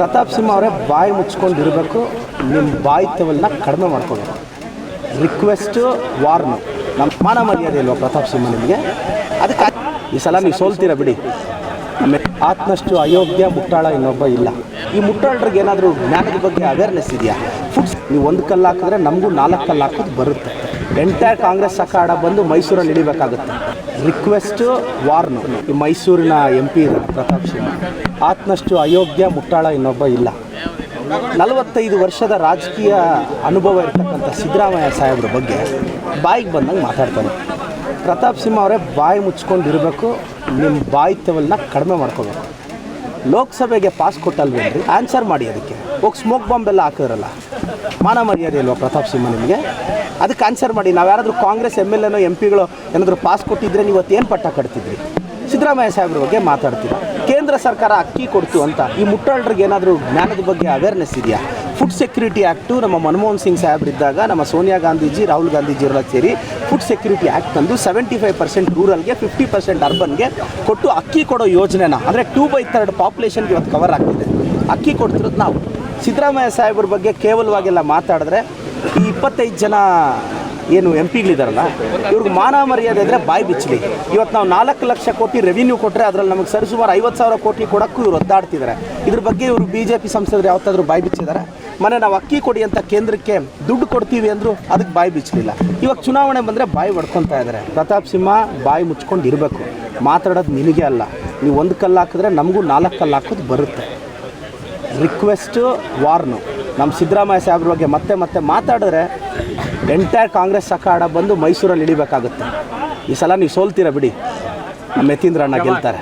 ಪ್ರತಾಪ್ ಸಿಂಹ ಅವರೇ ಬಾಯಿ ಮುಚ್ಕೊಂಡಿರಬೇಕು ನಿಮ್ಮ ಬಾಯಿತವನ್ನ ಕಡಿಮೆ ಮಾಡ್ಕೊಬೇಕು. ರಿಕ್ವೆಸ್ಟು ವಾರ್ನು ನಮ್ಮ ಮಾನ ಮರ್ಯಾದೆ ಇಲ್ವಾ ಪ್ರತಾಪ್ ಸಿಂಹ ನಿಮಗೆ? ಅದಕ್ಕೆ ಈ ಸಲ ನೀವು ಸೋಲ್ತೀರಾ ಬಿಡಿ. ಆತ್ಮಷ್ಟು ಅಯೋಗ್ಯ ಮುಟ್ಟಾಳ ಇನ್ನೊಬ್ಬ ಇಲ್ಲ. ಈ ಮುಟ್ಟಾಳರಿಗೆ ಏನಾದರೂ ಜ್ಞಾನದ ಬಗ್ಗೆ ಅವೇರ್ನೆಸ್ ಇದೆಯಾ? ಫುಡ್ಸ್ ನೀವು ಒಂದು ಕಲ್ಲು ಹಾಕಿದ್ರೆ ನಮಗೂ ನಾಲ್ಕು ಕಲ್ಲು ಹಾಕೋದು ಬರುತ್ತೆ. ಎಂಟೈರ್ ಕಾಂಗ್ರೆಸ್ ಸಕಾಡ ಬಂದು ಮೈಸೂರಲ್ಲಿ ಇಳಿಬೇಕಾಗುತ್ತೆ ರಿಕ್ವೆಸ್ಟು ವಾರ್ನ್ ಈ ಮೈಸೂರಿನ ಎಂ ಪಿ ಪ್ರತಾಪ್ ಸಿಂಹ ಆತ್ಮಷ್ಟು ಅಯೋಗ್ಯ ಮುಟ್ಟಾಳ ಇನ್ನೊಬ್ಬ ಇಲ್ಲ. ನಲವತ್ತೈದು ವರ್ಷದ ರಾಜಕೀಯ ಅನುಭವ ಇರ್ತಕ್ಕಂಥ ಸಿದ್ದರಾಮಯ್ಯ ಸಾಹೇಬ್ರ ಬಗ್ಗೆ ಬಾಯಿಗೆ ಬಂದಂಗೆ ಮಾತಾಡ್ತಾನೆ ಪ್ರತಾಪ್ ಸಿಂಹ ಅವರೇ ಬಾಯಿ ಮುಚ್ಕೊಂಡಿರಬೇಕು, ನಿಮ್ಮ ಬಾಯಿತ್ಯವನ್ನ ಕಡಿಮೆ ಮಾಡ್ಕೋಬೇಕು. ಲೋಕಸಭೆಗೆ ಪಾಸ್ ಕೊಟ್ಟಲ್ವೇನ್ರಿ? ಆನ್ಸರ್ ಮಾಡಿ ಅದಕ್ಕೆ. ಹೋಗಿ ಸ್ಮೋಕ್ ಬಾಂಬ್ ಎಲ್ಲ ಹಾಕಿದ್ರಲ್ಲ? ಮಾನ ಮರ್ಯಾದೆ ಅಲ್ವಾ ಪ್ರತಾಪ್ ಸಿಂಹ ನಿಮಗೆ? ಅದಕ್ಕೆ ಆನ್ಸರ್ ಮಾಡಿ. ನಾವು ಯಾರಾದರೂ ಕಾಂಗ್ರೆಸ್ ಎಂ ಎಲ್ ಎನೋ, ಎಂ ಪಿಗಳು ಏನಾದರೂ ಪಾಸ್ ಕೊಟ್ಟಿದ್ರೆ ನೀವು ಏನು ಪಟ್ಟ ಕಟ್ತಿದ್ರಿ? ಸಿದ್ದರಾಮಯ್ಯ ಸಾಹೇಬ್ರ ಬಗ್ಗೆ ಮಾತಾಡ್ತೀವಿ. ಕೇಂದ್ರ ಸರ್ಕಾರ ಅಕ್ಕಿ ಕೊಡ್ತು ಅಂತ ಈ ಮುಟ್ಟಾಳರಿಗೆ ಏನಾದರೂ ಜ್ಞಾನದ ಬಗ್ಗೆ ಅವೇರ್ನೆಸ್ ಇದೆಯಾ? ಫುಡ್ ಸೆಕ್ಯೂರಿಟಿ ಆ್ಯಕ್ಟು ನಮ್ಮ ಮನಮೋಹನ್ ಸಿಂಗ್ ಸಾಹೇಬ್ರಿದ್ದಾಗ ನಮ್ಮ ಸೋನಿಯಾ ಗಾಂಧೀಜಿ, ರಾಹುಲ್ ಗಾಂಧೀಜಿ ಅವರೆಲ್ಲ ಸೇರಿ ಫುಡ್ ಸೆಕ್ಯೂರಿಟಿ ಆ್ಯಕ್ಟ್ ತಂದು ಸೆವೆಂಟಿ ಫೈವ್ ಪರ್ಸೆಂಟ್ ರೂರಲ್ಗೆ ಫಿಫ್ಟಿ ಪರ್ಸೆಂಟ್ ಅರ್ಬನ್ಗೆ ಕೊಟ್ಟು ಅಕ್ಕಿ ಕೊಡೋ ಯೋಜನೆನ, ಅಂದರೆ ಟೂ ಬೈ ಥರ್ಡ್ ಪಾಪ್ಯುಲೇಷನ್ಗೆ ಇವತ್ತು ಕವರ್ ಆಗ್ತಿದೆ. ಅಕ್ಕಿ ಕೊಡ್ತಿರೋದು ನಾವು. ಸಿದ್ದರಾಮಯ್ಯ ಸಾಹೇಬ್ರ ಬಗ್ಗೆ ಕೇವಲವಾಗೆಲ್ಲ ಮಾತಾಡಿದ್ರೆ ಈ ಇಪ್ಪತ್ತೈದು ಜನ ಏನು ಎಂ ಪಿಗಳಿದಾರಲ್ಲ ಇವ್ರಿಗೆ ಮಾನ ಮರ್ಯಾದೆ ಇದ್ದರೆ ಬಾಯಿ ಬಿಚ್ಚಲಿ. ಇವತ್ತು ನಾವು ನಾಲ್ಕು ಲಕ್ಷ ಕೋಟಿ ರೆವಿನ್ಯೂ ಕೊಟ್ಟರೆ ಅದರಲ್ಲಿ ನಮಗೆ ಸರಿಸುಮಾರು ಐವತ್ತು ಸಾವಿರ ಕೋಟಿ ಕೊಡೋಕ್ಕೂ ಇವ್ರು ಒದ್ದಾಡ್ತಿದ್ದಾರೆ ಇದ್ರ ಬಗ್ಗೆ ಇವರು ಬಿ ಜೆ ಪಿ ಸಂಸದರು ಯಾವತ್ತಾದ್ರೂ ಬಾಯಿ ಬಿಚ್ಚಿದ್ದಾರೆ ಮನೆ ನಾವು ಅಕ್ಕಿ ಕೊಡಿ ಅಂತ ಕೇಂದ್ರಕ್ಕೆ ದುಡ್ಡು ಕೊಡ್ತೀವಿ ಅಂದರು ಅದಕ್ಕೆ ಬಾಯಿ ಬಿಚ್ಚಲಿಲ್ಲ ಇವಾಗ ಚುನಾವಣೆ ಬಂದರೆ ಬಾಯಿ ಹೊಡ್ಕೊತಾ ಇದ್ದಾರೆ ಪ್ರತಾಪ್ ಸಿಂಹ ಬಾಯಿ ಮುಚ್ಕೊಂಡು ಇರಬೇಕು. ಮಾತಾಡೋದು ನಿನಗೆ ಅಲ್ಲ. ನೀವು ಒಂದು ಕಲ್ಲು ಹಾಕಿದ್ರೆ ನಮಗೂ ನಾಲ್ಕು ಕಲ್ಲು ಹಾಕೋದು ಬರುತ್ತೆ. ರಿಕ್ವೆಸ್ಟು ವಾರ್ನು ನಮ್ಮ ಸಿದ್ದರಾಮಯ್ಯ ಸಾಹೇಬ್ರ ಬಗ್ಗೆ ಮತ್ತೆ ಮತ್ತೆ ಮಾತಾಡಿದ್ರೆ ಎಂಟೈರ್ ಕಾಂಗ್ರೆಸ್ ಅಖಾಡ ಬಂದು ಮೈಸೂರಲ್ಲಿ ಇಳಿಬೇಕಾಗುತ್ತೆ. ಈ ಸಲ ನೀವು ಸೋಲ್ತೀರಾ ಬಿಡಿ? ನಮ್ಮ ಯತೀಂದ್ರ ಅಣ್ಣ ಗೆಲ್ತಾರೆ.